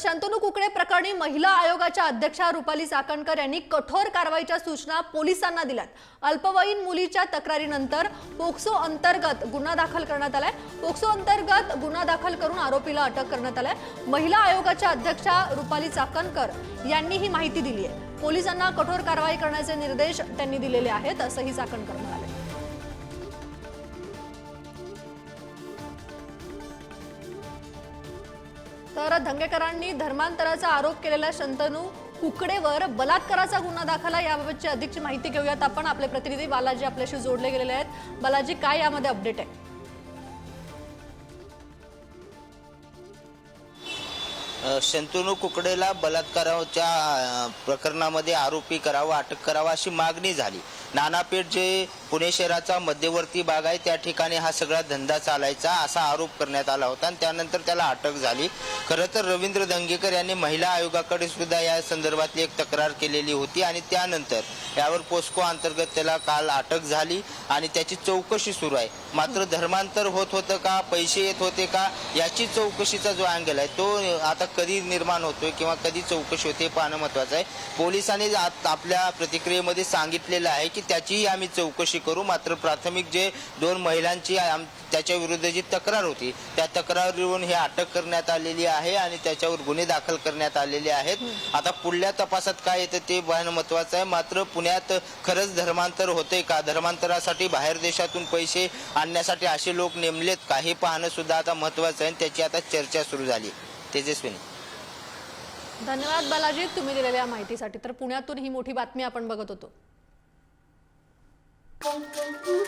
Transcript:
शंतनू कुकडे प्रकरणी महिला आयोगाच्या अध्यक्षा रुपाली चाकणकर यांनी कठोर कारवाईच्या सूचना पोलिसांना दिल्यात. अल्पवयीन मुलीच्या तक्रारीनंतर पोक्सो अंतर्गत गुन्हा दाखल करण्यात आलाय. पोक्सो अंतर्गत गुन्हा दाखल करून आरोपीला अटक करण्यात आलाय. महिला आयोगाच्या अध्यक्षा रुपाली चाकणकर यांनी ही माहिती दिली आहे पोलिसांना कठोर कारवाई करण्याचे निर्देश त्यांनी दिलेले आहेत असंही चाकणकर म्हणाले. तर धंगेकरांनी धर्मांतराचा आरोप केलेल्या शंतनू कुकडेवर बलात्काराचा गुन्हा दाखल आहे याबाबतची अधिकची माहिती घेऊयात आपण. आपले प्रतिनिधी बालाजी आपल्याशी जोडले गेलेले आहेत. बालाजी काय यामध्ये अपडेट आहे? शंतनू कुकडेला बलात्काराच्या प्रकरणामध्ये आरोपी करावा अटक करावा अशी मागणी झाली. नानापेठ जे पुणे शहराचा मध्यवर्ती भाग आहे. त्या ठिकाणी हा सगळा धंदा चालायचा असा आरोप करण्यात आला होता आणि त्यानंतर त्याला अटक झाली. खरं तर रवींद्र दंगेकर यांनी महिला आयोगाकडे सुद्धा या संदर्भातली एक तक्रार केलेली होती आणि त्यानंतर यावर पोस्को अंतर्गत त्याला काल अटक झाली आणि त्याची चौकशी सुरू आहे. मात्र धर्मांतर होत होतं का पैसे येत होते का याची चौकशीचा जो अँगल आहे तो आता कधी निर्माण होतोय किंवा कधी चौकशी होते पाहणं महत्वाचं आहे. पोलिसांनी आत- आपल्या प्रतिक्रियेमध्ये सांगितलेलं आहे की त्याचीही आम्ही चौकशी करू. मात्र प्राथमिक जे दोन महिलांची आम- त्याच्या विरुद्ध जी तक्रार होती त्या तक्रारीवरून हे अटक करण्यात आलेली आहे आणि त्याच्यावर गुन्हे दाखल करण्यात आलेले आहेत. आता पुढल्या तपासात काय येतं ते पाहणं महत्वाचं आहे. मात्र पुण्यात खरंच धर्मांतर होते का? धर्मांतरासाठी बाहेर देशातून पैसे आणण्यासाठी असे लोक नेमलेत का? हे पाहणं सुद्धा आता महत्वाचं आहे आणि त्याची आता चर्चा सुरू झाली. तेजस्विनी. धन्यवाद बालाजी तुम्ही दिलेल्या माहितीसाठी. तर पुण्यातून ही मोठी बातमी आपण बघत होतो. pom, pom, pom.